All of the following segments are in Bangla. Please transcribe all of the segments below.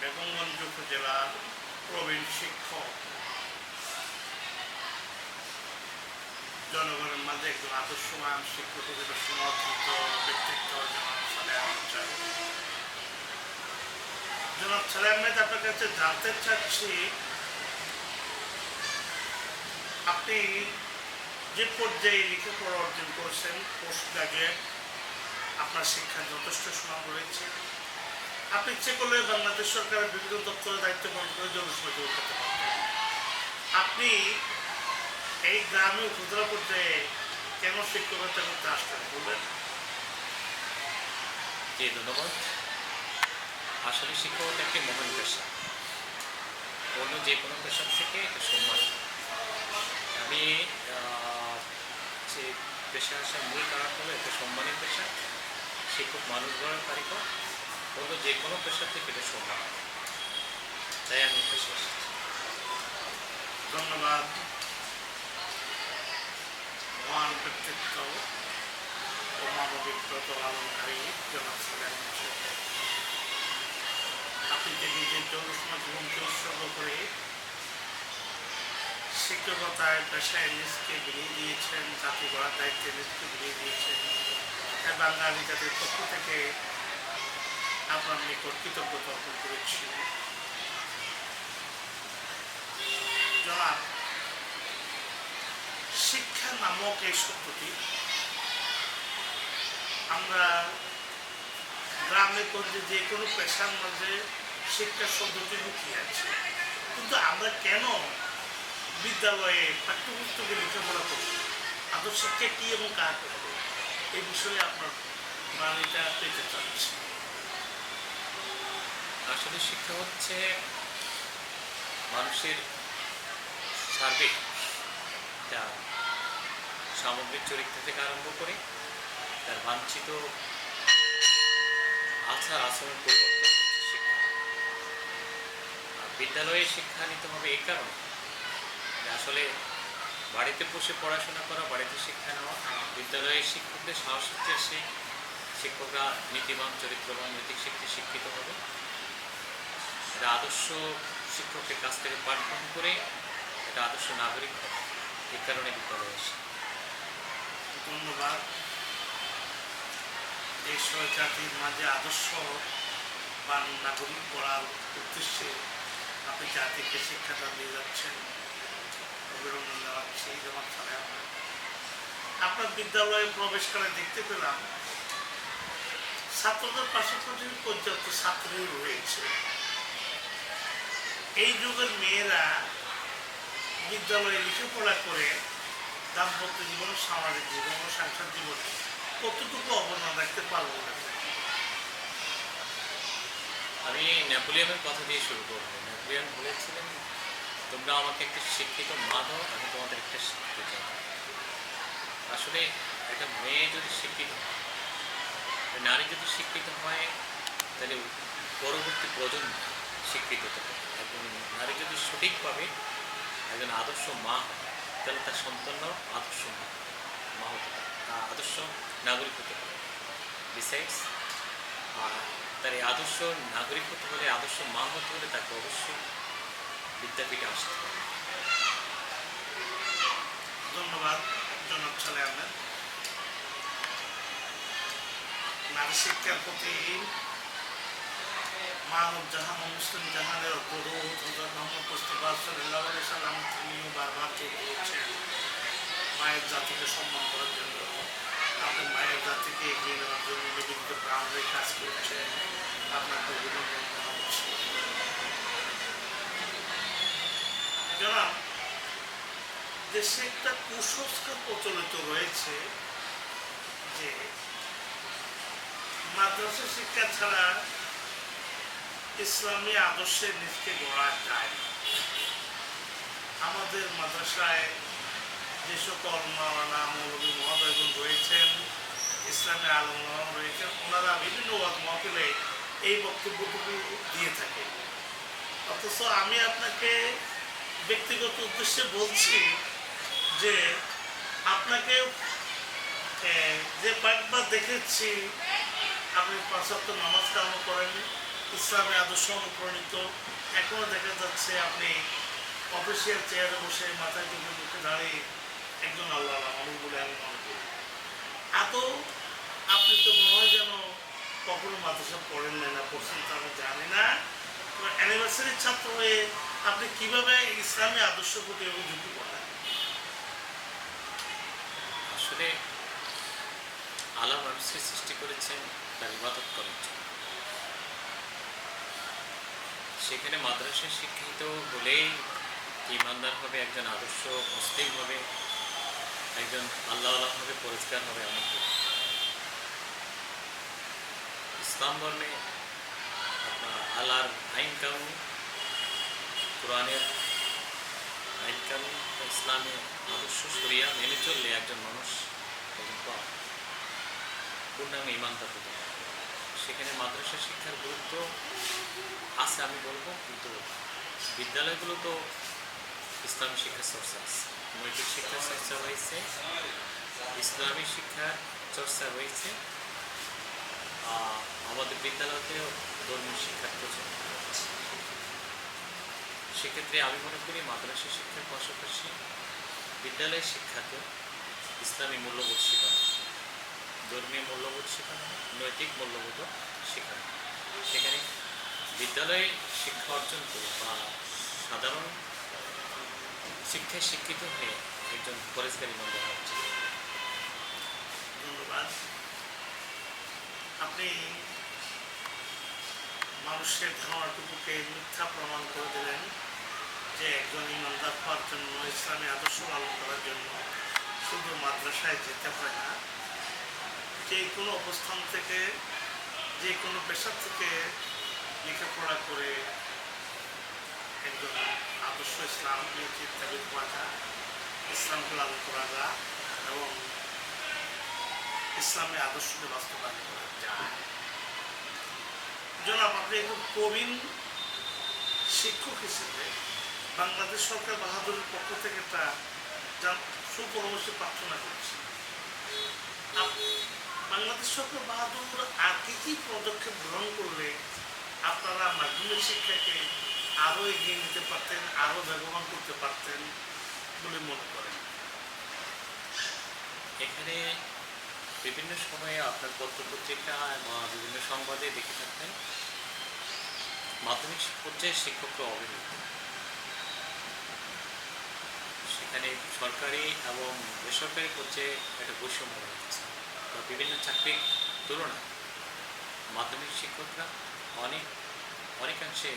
বেগমগঞ্জ উপজেলার প্রবীণ শিক্ষক। জনগণের মাঝে একজন আদর্শবান শিক্ষক হিসেবে সমর্থিত ব্যক্তিত্ব জনাব সালেহ আহমদ জনাব আহমেদ, আপনার কাছে জানতে চাচ্ছি, আপনি যে পর্যায়ে লেখাপড়া অর্জন করেছেন, পোস্ট গ্রাজুয়েট আপনার শিক্ষার যথেষ্ট সুনাম রয়েছে। আপনি ইচ্ছে করলে বাংলাদেশ সরকারের বিভিন্ন দপ্তরে দায়িত্ব পালন করে দূর করতে পারবেন। আপনি এই গ্রামে উপজেলা পর্যায়ে কেন শিক্ষকতা করতে আসতেন বলবেন? জি, ধন্যবাদ। আসলে শিক্ষকতা একটি মহান পেশা। অন্য যে কোনো পেশার থেকে এটা সম্মান আমি যে পেশা আসার মূল কারণ হলো এটা সম্মানের পেশা। শিক্ষক মানুষ গড়ার কারিগর অন্য যে কোনো পেশা থেকে এটা সম্মান তাই আমি পেশা ধন্যবাদ। মহান ব্যক্তিত্ব ও পালনকারী জনাব আপনি যে নিজের জীবনকে উৎসর্গ করে শিক্ষকতায় পেশায় নিজকে দিয়েছেন জাতি গড়ার দায়িত্বে নিজকে বিলিয়ে দিয়েছেন বাঙালি জাতির পক্ষ থেকে আপনার নিকট কৃতজ্ঞতা অর্পণ করেছি। শিক্ষা নামক এই শব্দটি আমরা গ্রামে গঞ্জে যে কোনো পেশার মাঝে শিক্ষা শব্দটি লুকিয়ে আছে। কিন্তু আমরা কেন বিদ্যালয়ে পাঠ্যপুস্তকে লেখাপড়া করি? আদর্শ শিক্ষা কী এবং হবে এই বিষয়ে আপনার বাণীটা পেতে চাচ্ছি। আসলে শিক্ষা হচ্ছে মানুষের সার্বিক যা সামগ্রিক চরিত্র থেকে আরম্ভ করে তার বাঞ্ছিত আচার আচরণ পরিবর্তন হচ্ছে শিক্ষা। বিদ্যালয়ে শিক্ষা নিতে হবে এই কারণে আসলে বাড়িতে বসে পড়াশোনা করা, বাড়িতে শিক্ষা নেওয়া, বিদ্যালয়ের শিক্ষকদের সাহস হচ্ছে সে শিক্ষকরা নীতিবান, চরিত্রবান, নৈতিক শিক্ষা শিক্ষিত হবে। এটা আদর্শ শিক্ষকের কাছ থেকে পাঠগ্রহণ করে এটা আদর্শ নাগরিক এই কারণে বিদ্যালয়ে আসে ধন্যবাদ। দেশ জাতির মাঝে আদর্শ বা নাগরিক গড়ার উদ্দেশ্যে আপনি জাতিকে শিক্ষাটা দিয়ে যাচ্ছেন। অভিনন্দন জানাচ্ছি। যেমন আপনার বিদ্যালয়ে প্রবেশকালে দেখতে পেলাম, ছাত্রদের পাশাপাশি পর্যাপ্ত ছাত্রী রয়েছে। এই যুগের মেয়েরা বিদ্যালয়ে লেখাপড়া করে দাম্পত্য জীবন, সামাজিক জীবন ও সংসার জীবনে কতটুকু অবদান রাখতে পারব আমি নেপোলিয়নের কথা দিয়ে শুরু করব। নেপোলিয়ন বলেছিলেন, তোমরা আমাকে একটা শিক্ষিত মা দাও, আমি তোমাদের একটা শিক্ষিত আসলে একটা মেয়ে যদি শিক্ষিত হয় নারী যদি শিক্ষিত হয়, তাহলে পরবর্তী প্রজন্ম শিক্ষিত হতে পারে। একজন নারী যদি সঠিকভাবে একজন আদর্শ মা হয়, তাহলে তার সন্তানরাও আদর্শ মা মা হতে পারে আদর্শ নাগরিক হতে পারে। বিসাইডস তার এই আদর্শ নাগরিক হতে হলে, আদর্শ মা হতে হলে তাকে অবশ্যই বিদ্যাপীঠে আসতে হবে। ধন্যবাদ জনক ছেলে আহমেদ। নারী শিক্ষার প্রতি মানব জাহান মুসলিম জাহানের বলেছেন, মায়ের জাতিকে সম্মান করার জন্য। আপনি মায়ের জাতিকে এগিয়ে নেওয়ার জন্য নিবেদিত প্রাণ কাজ করছেন আপনাকে অভিনন্দন জানাচ্ছি জনাব, দেশে একটা কুসংস্কার প্রচলিত রয়েছে যে মাদ্রাসা শিক্ষা ছাড়া ইসলামী আদর্শে নিজকে গড়া যায়। আমাদের মাদ্রাসায় যে সকল মাওলানা মৌলবী মহোদয়গণ রয়েছেন, ইসলামী আলম রয়েছেন, ওনারা বিভিন্ন মহফিলে এই বক্তব্যটুকু দিয়ে থাকেন অথচ আমি আপনাকে ব্যক্তিগত উদ্দেশ্যে বলছি যে আপনাকে যে কয়েকবার দেখেছি, আপনি পাঁচাত্তর নামাজ কামও করেন ইসলামী আদর্শ অনুপ্রাণিত। এখনও দেখা যাচ্ছে আপনি অফিসিয়াল চেয়ারে বসে মাথায় টুপি মুখে দাঁড়িয়ে একজন আল্লাহ মানুষ বলে আমি মনে করি। আদৌ আপনি তো মনে হয় যেন কখনো মাদ্রাসা পড়েন নাই না পড়ছেন তা আমি জানি না। অ্যানিভার্সারির ছাত্র হয়ে আপনি কীভাবে ইসলামী আদর্শ প্রতি অভিযোগী করেন? আসলে আল্লাহ মানুষকে সৃষ্টি করেছেন, তার ইবাদত করার জন্য। সেখানে মাদ্রাসায় শিক্ষিত হলেই ইমানদার হবে, একজন আদর্শ মুসলিম হবে, একজন আল্লাহ হবে, পরিষ্কার হবে এমন ইসলাম ধর্মে আপনার আল্লাহর আইন কানুন, কোরআনের আইন কানুন বা ইসলামের আদর্শ সরিয়া মেনে চললে একজন মানুষ একজন পূর্ণাঙ্গ ইমানদার হতে পারে সেখানে মাদ্রাসা শিক্ষার গুরুত্ব আছে আমি বলব, কিন্তু বিদ্যালয়গুলো তো ইসলামী শিক্ষা চর্চা আছে নৈতিক শিক্ষা চর্চা হয়েছে, ইসলামী শিক্ষা চর্চা হয়েছে আমাদের বিদ্যালয়তেও ধর্মীয় শিক্ষার প্রচলন সেক্ষেত্রে আমি মনে করি মাদ্রাসা শিক্ষার পাশাপাশি বিদ্যালয়ের শিক্ষাকে ইসলামী মূল্যবোধ শেখানো ধর্মীয় মূল্যবোধ শেখানো, নৈতিক মূল্যবোধও শেখানো। সেখানে বিদ্যালয়ে শিক্ষা অর্জন করে বা সাধারণ শিক্ষায় শিক্ষিত হয়ে একজন পরেশকারী মন্দ হওয়া উচিত। ধন্যবাদ। আপনি মানুষের ধারণাটুকুকে মিথ্যা প্রমাণ করে দিলেন যে একজন ইমানদার হওয়ার জন্য, ইসলামী আদর্শ পালন করার জন্য শুধু মাদ্রাসায় যেতে হয় না যে কোনো অবস্থান থেকে, যে কোনো পেশা থেকে লেখাপড়া করে একজন আদর্শ ইসলাম চিন্তাবিদ হওয়া যায় ইসলামকে লালন করা যায় এবং ইসলামের আদর্শকে বাস্তবায়ন করা যায় জনাব, আপনি একজন প্রবীণ শিক্ষক হিসেবে বাংলাদেশ সরকার বাহাদুরের পক্ষ থেকে জান- সুপরামর্শ প্রার্থনা করছি। বাংলাদেশ সরকার বাহাদুর আর কি কি পদক্ষেপ গ্রহণ করলে আপনারা মাধ্যমিক শিক্ষাকে আরও এগিয়ে নিতে পারতেন, আরও ব্যবহার করতে পারতেন বলে মনে করেন। এখানে বিভিন্ন সময়ে আপনার পত্রপত্রিকা বা বিভিন্ন সংবাদে দেখে থাকবেন মাধ্যমিক পর্যায়ে শিক্ষকরা অবহেলিত। সেখানে সরকারি এবং বেসরকারি পর্যায়ে একটা বৈষম্য রয়েছে। বা বিভিন্ন চাকরির তুলনায় মাধ্যমিক শিক্ষকরা অনেক, অনেকাংশে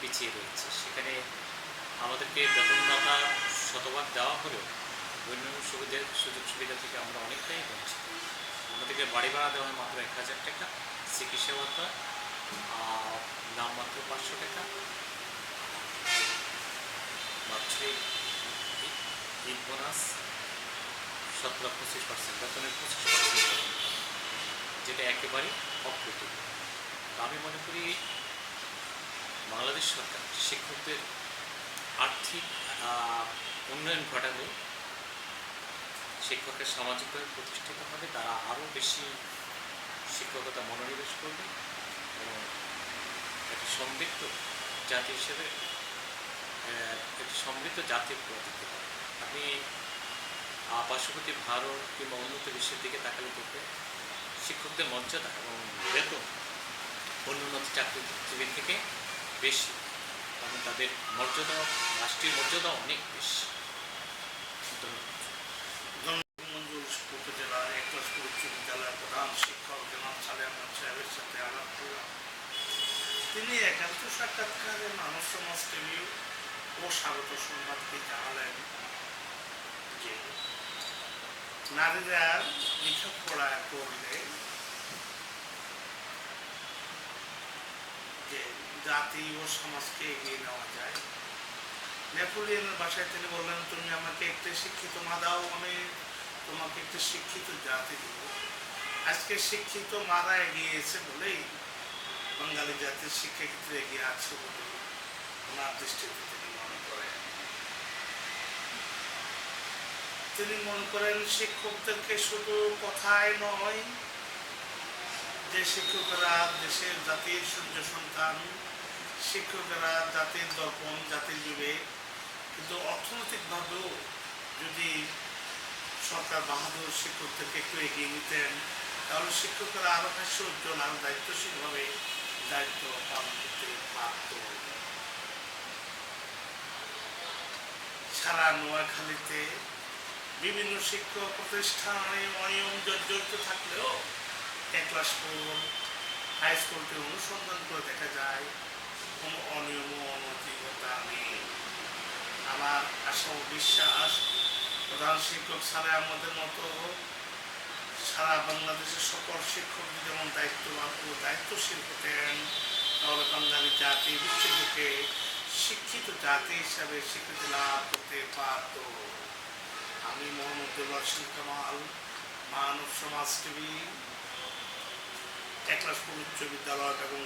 পিছিয়ে রয়েছে। সেখানে আমাদেরকে বেতন ভাতা শতভাগ দেওয়া হলেও অন্যান্য সুবিধা, সুযোগ সুবিধা থেকে আমরা অনেকটাই বঞ্চিত। আমাদেরকে বাড়ি ভাড়া দেওয়া হয় মাত্র এক হাজার টাকা, চিকিৎসা ভাতা নামমাত্র পাঁচশো টাকা। বাৎসরিক ঈদ বোনাস শতকরা পঁচিশ পার্সেন্ট বেতনের পঁচিশ পার্সেন্ট যেটা একেবারেই অপ্রতুল। আমি মনে করি বাংলাদেশ সরকার শিক্ষকদের আর্থিক উন্নয়ন ঘটালে শিক্ষকের সামাজিকভাবে প্রতিষ্ঠিত হবে, তারা আরও বেশি শিক্ষকতা মনোনিবেশ করবে এবং একটি সমৃদ্ধ জাতি হিসেবে একটি সমৃদ্ধ জাতির দিতে পারে। আপনি পার্শ্ববর্তী ভারত কিংবা উন্নত বিশ্বের দিকে তাকালে দেখবে শিক্ষকদের মর্যাদা এবং বেতন অন্যান্য চাকরিজীবীর থেকে বেশি। কারণ তাদের মর্যাদা, রাষ্ট্রীয় মর্যাদা অনেক বেশি। উচ্চ প্রধান সাহেবের সাথে আলাপ করলাম তিনি একান্ত সাক্ষাৎকারে মানব সমাজ টিভি ও স্বাগত সংবাদকে জানালেন যে নারীরা লেখাপড়া করলে যে জাতি ও সমাজকে এগিয়ে নেওয়া যায়। নেপোলিয়নের বাসায় তিনি বললেন, তুমি আমাকে একটি শিক্ষিত মা দাও আমি তোমাকে একটি শিক্ষিত জাতি দেব। আজকে শিক্ষিত মারা এগিয়ে এসে বলেই বাঙালি জাতির শিক্ষা ক্ষেত্রে এগিয়ে আছে বলে ওনার দৃষ্টিতে তিনি মনে করেন তিনি মনে করেন শিক্ষকদেরকে শুধু কথায় নয় যে শিক্ষকেরা দেশের জাতির সূর্য সন্তান, শিক্ষকেরা, জাতির দর্পণ, জাতির যুগে কিন্তু অর্থনৈতিকভাবেও যদি সরকার বাহাদুর শিক্ষকদেরকে একটু এগিয়ে নিতেন, তাহলে শিক্ষকেরা আরও হাস্য উজ্জ্বল আরও দায়িত্বশীলভাবে দায়িত্ব পালন করতে পারত। সারা নোয়াখালীতে বিভিন্ন শিক্ষক প্রতিষ্ঠানে অনিয়ম জর্জরিত থাকলেও এক ক্লাস ফোর হাই স্কুলকে অনুসন্ধান করে দেখা যায়, কোনো অনিয়ম অনৈতিকতা নেই। আমার আশা বিশ্বাস, প্রধান শিক্ষক ছাড়া আমাদের মতো সারা বাংলাদেশের সকল শিক্ষক যেমন দায়িত্ববান ও দায়িত্বশীল হতেন, তাহলে বাঙালি জাতি বিশ্বের শিক্ষিত জাতি হিসাবে স্বীকৃতি লাভ করতে পারত। আমি মোহাম্মদ দেবাসিন কামাল মানব সমাজ টিভি একলাশপুর উচ্চ বিদ্যালয় এবং